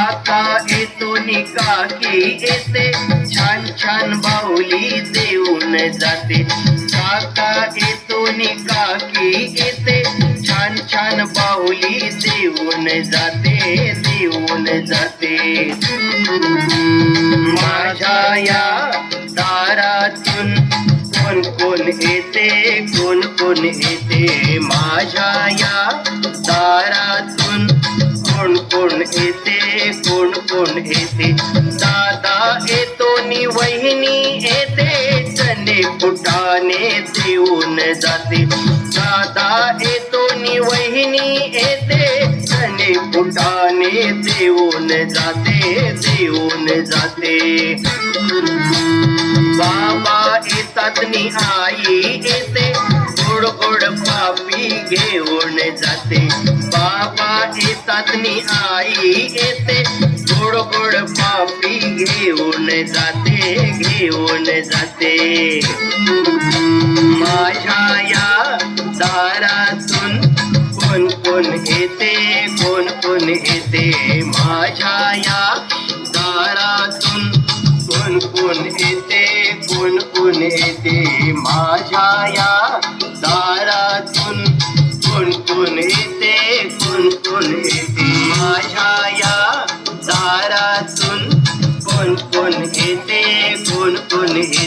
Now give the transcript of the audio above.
काका येतो नि काकी येते छान छान बाहुली देऊन जाते। काका येतो नि काकी येते छान छान बाहुली देऊन जाते देऊन जाते। माझ्या या दारातून कोण कोण येते, कोण कोण येते? माझ्या या दारातून येते कोण कोण येते दादा येतो नि वहिनी येते चणे फुटाने देऊन जाते. दादा येतो नि वहिनी येते चणे फुटाने देऊन जाते देऊन जाते. बाबा येतात नि आई येते पापी घेऊन जाते. बाबा येतात नि आई येते. गोड गोड पापी घेऊन जाते घेऊन जाते. माझ्या या दारातून कोण कोण येते कोण कोण येते? माझ्या या दारातून कोण कोण येते कोण कोण येते? माझ्या घेते माझ्या या दारातून कोण कोण घेते कोण कोण